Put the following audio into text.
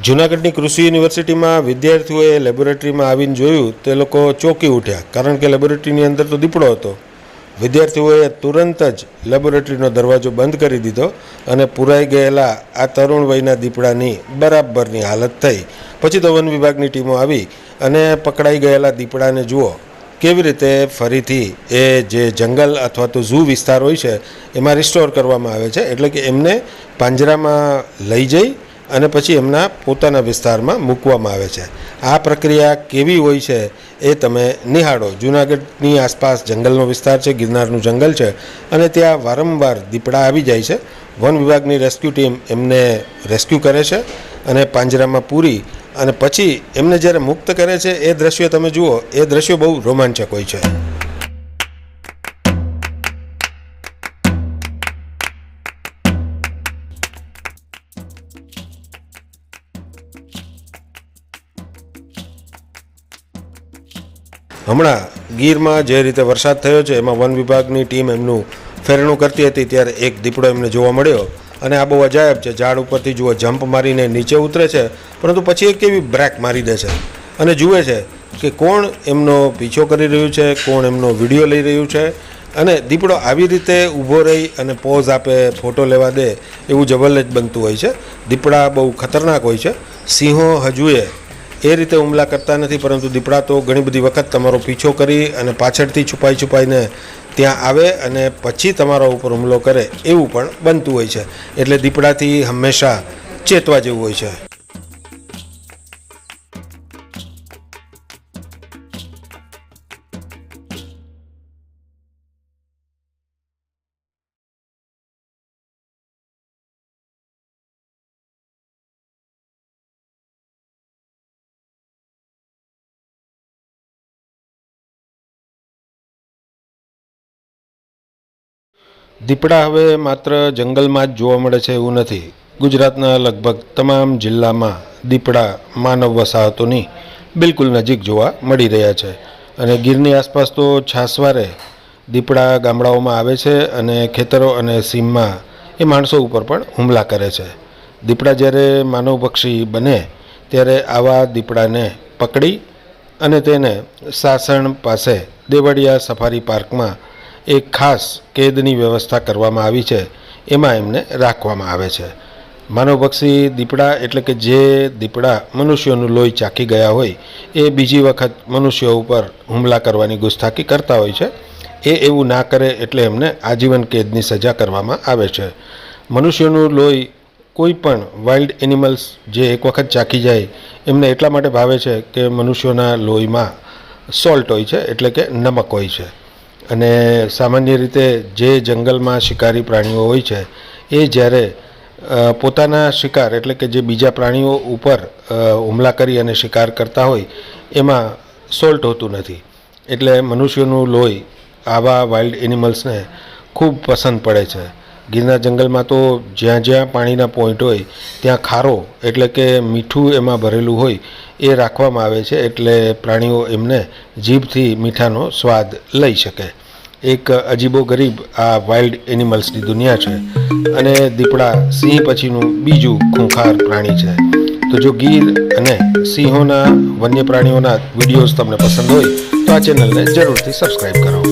જૂનાગઢની કૃષિ યુનિવર્સિટીમાં વિદ્યાર્થીઓએ લેબોરેટરીમાં આવીને જોયું, તે લોકો ચોંકી ઉઠ્યા, કારણ કે લેબોરેટરીની અંદર તો દીપડો હતો. વિદ્યાર્થીઓએ તુરંત જ લેબોરેટરીનો દરવાજો બંધ કરી દીધો અને પુરાઈ ગયેલા આ તરુણ વયના દીપડાની બરાબરની હાલત થઈ. પછી તો વન વિભાગની ટીમો આવી અને પકડાઈ ગયેલા દીપડાને જુઓ, કેવી રીતે ફરીથી એ જે જંગલ અથવા તો ઝૂ વિસ્તાર હોય છે, એમાં રિસ્ટોર કરવામાં આવે છે, એટલે કે એમને પાંજરામાં લઈ જઈ અને પછી એમના પોતાના વિસ્તારમાં મૂકવામાં આવે છે. આ પ્રક્રિયા કેવી હોય છે એ તમે નિહાળો. જૂનાગઢની આસપાસ જંગલનો વિસ્તાર છે, ગિરનારનું જંગલ છે અને ત્યાં વારંવાર દીપડા આવી જાય છે. વન વિભાગની રેસ્ક્યુ ટીમ એમને રેસ્ક્યુ કરે છે અને પાંજરામાં પૂરી અને પછી એમને જ્યારે મુક્ત કરે છે, એ દ્રશ્યો તમે જુઓ, એ દ્રશ્યો બહુ રોમાંચક હોય છે. હમણાં ગીરમાં જે રીતે વરસાદ થયો છે, એમાં વન વિભાગની ટીમ એમનું ફેરણું કરતી હતી, ત્યારે એક દીપડો એમને જોવા મળ્યો. અને આ બહુ અજાયબ છે, ઝાડ ઉપરથી જુઓ જમ્પ મારીને નીચે ઉતરે છે, પરંતુ પછી એક કેવી બ્રેક મારી દે છે. અને જુએ છે કે કોણ એમનો પીછો કરી રહ્યું છે, કોણ એમનો વીડિયો લઈ રહ્યું છે. અને દીપડો આવી રીતે ઊભો રહી અને પોઝ આપે, ફોટો લેવા દે, એવું જબરજસ્ત બનતું હોય છે. દીપડા બહુ ખતરનાક હોય છે. સિંહો હજુએ એ રીતે હુમલા કરતા નથી, પરંતુ દીપડા તો ઘણી બધી વખત તમારો પીછો કરી અને પાછળથી છુપાઈ છુપાઈને ત્યાં આવે અને પછી તમારા ઉપર હુમલો કરે એવું પણ બનતું હોય છે. એટલે દીપડાથી હંમેશા ચેતવા જેવું હોય છે. દીપડા હવે માત્ર જંગલમાં જ જોવા મળે છે એવું નથી. ગુજરાતના લગભગ તમામ જિલ્લામાં દીપડા માનવ વસાહતોની બિલકુલ નજીક જોવા મળી રહ્યા છે. અને ગીરની આસપાસ તો છાસવારે દીપડા ગામડાઓમાં આવે છે અને ખેતરો અને સીમમાં એ માણસો ઉપર પણ હુમલા કરે છે. દીપડા જ્યારે માનવ પક્ષી બને ત્યારે આવા દીપડાને પકડી અને તેને સાસણ પાસે દેવળિયા સફારી પાર્કમાં એક ખાસ કેદની વ્યવસ્થા કરવામાં આવી છે, એમાં એમને રાખવામાં આવે છે. માનવભક્ષી દીપડા એટલે કે જે દીપડા મનુષ્યોનું લોહી ચાખી ગયા હોય, એ બીજી વખત મનુષ્યો ઉપર હુમલા કરવાની ગુસ્તાખી કરતા હોય છે, એ એવું ના કરે એટલે એમને આજીવન કેદની સજા કરવામાં આવે છે. મનુષ્યોનું લોહી કોઈ પણ વાઇલ્ડ એનિમલ્સ જે એક વખત ચાખી જાય, એમને એટલા માટે ભાવે છે કે મનુષ્યોના લોહીમાં સોલ્ટ હોય છે, એટલે કે નમક હોય છે. અને સામાન્ય રીતે જે જંગલમાં શિકારી પ્રાણીઓ હોય છે, એ જ્યારે પોતાના શિકાર એટલે કે જે બીજા પ્રાણીઓ ઉપર હુમલા કરી અને શિકાર કરતા હોય, એમાં સોલ્ટ હોતું નથી. એટલે મનુષ્યનું લોહી આવા વાઇલ્ડ એનિમલ્સને ખૂબ પસંદ પડે છે. ગીરના જંગલમાં તો જ્યાં જ્યાં પાણીના પોઈન્ટ હોય, ત્યાં ખારો એટલે કે મીઠું એમાં ભરેલું હોય, એ રાખવામાં આવે છે એટલે પ્રાણીઓ એમને જીભથી મીઠાનો સ્વાદ લઈ શકે. એક અજીબો ગરીબ આ વાઇલ્ડ એનિમલ્સની દુનિયા છે અને દીપડા સિંહ પછીનું બીજું ખૂંખાર પ્રાણી છે. તો જો ગીર અને સિંહોના વન્ય પ્રાણીઓના વિડીયોઝ તમને પસંદ હોય, તો આ ચેનલને જરૂરથી સબસ્ક્રાઈબ કરો.